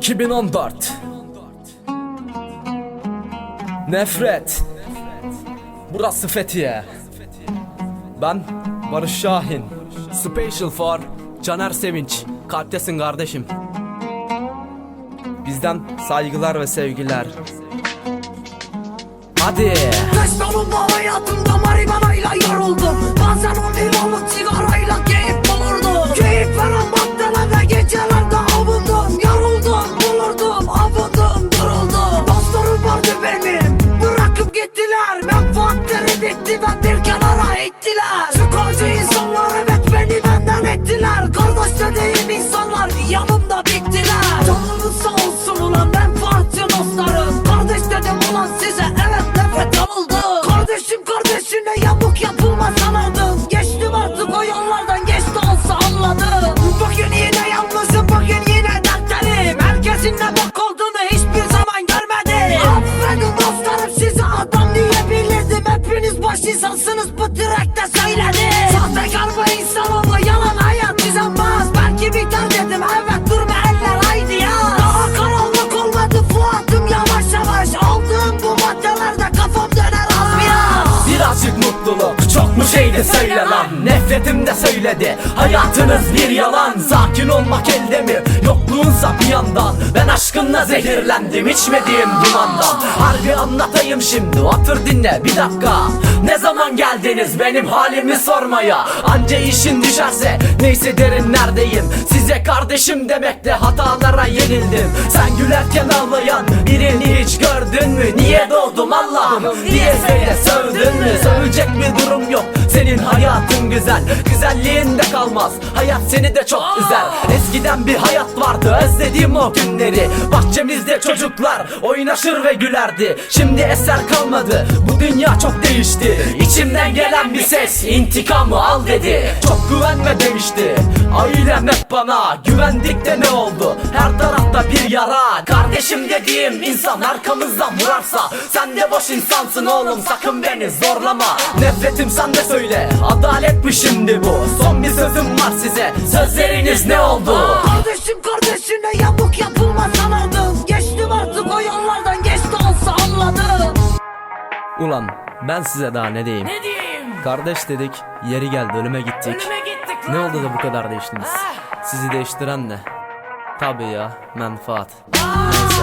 2014 Nefret. Burası Fethiye. Ben Barış Şahin. Special for Caner Sevinç. Kalptesin kardeşim. Bizden saygılar ve sevgiler. Hadi. Kaç tanımda hayatımda marihuanayla yoruldum. Bazen on liralık bitti ve bir kenara ettiler. Çıkarcı insanlar evet beni benden ettiler. Kardeş dediğim insanlar yanımda bittiler. Canınız sağ olsun ulan menfaatçi dostlarım. Kardeş dedim ulan size boş insansınız bu direkte söyledim. Sahtekar bu insanoğlu yalan hayat düzenmez Belki biter dedim evet durma eller haydi ya. Daha karanlık olmadı Fuat'ım yavaş yavaş. Aldığım bu maddelerde kafam döner az biraz. Birazcık mutluluk çok mu şeydi söyle lan. Nefretim de söyledi hayatınız bir yalan. Sakin olmak elde mi aşkınla zehirlendim içmediğim dumandan Harbi anlatayım şimdi otur dinle bir dakika. Ne zaman geldiniz benim halimi sormaya? Anca işin düşerse neyse derinlerdeyim Size kardeşim demekle hatalara yenildim. Sen gülerken ağlayan birini hiç gördün mü? Niye doğdum Allah'ım? Diye söyle sövdün mü? Sövecek bir durum yok senin hayatın güzel Güzelliğinde kalmaz. Hayat seni de çok üzer. Eskiden bir hayat vardı özlediğim o günleri. Bahçemizde çocuklar oynaşır ve gülerdi. Şimdi eser kalmadı bu dünya çok değişti. İçimden gelen bir ses intikamı al dedi. Çok güvenme demişti. Ailem hep bana Güvendik de ne oldu? Her tarafta bir yara. Kardeşim dediğim insan arkamızdan vurarsa Sen de boş insansın oğlum sakın beni zorlama. Nefretim sen de söyle adalet mi şimdi bu. Son bir sözüm var size. Sözleriniz ne oldu? Kardeşim kardeşine yamuk yapılmaz sanırdım Geçtim artık o yollardan geç de olsa anladım Ulan ben size daha ne diyeyim? Ne diyeyim? Kardeş dedik yeri geldi ölüme gittik. Ölüme gittik Ne lan. oldu da bu kadar değiştiniz? Ah. Sizi değiştiren ne? Tabii ya menfaat Neyse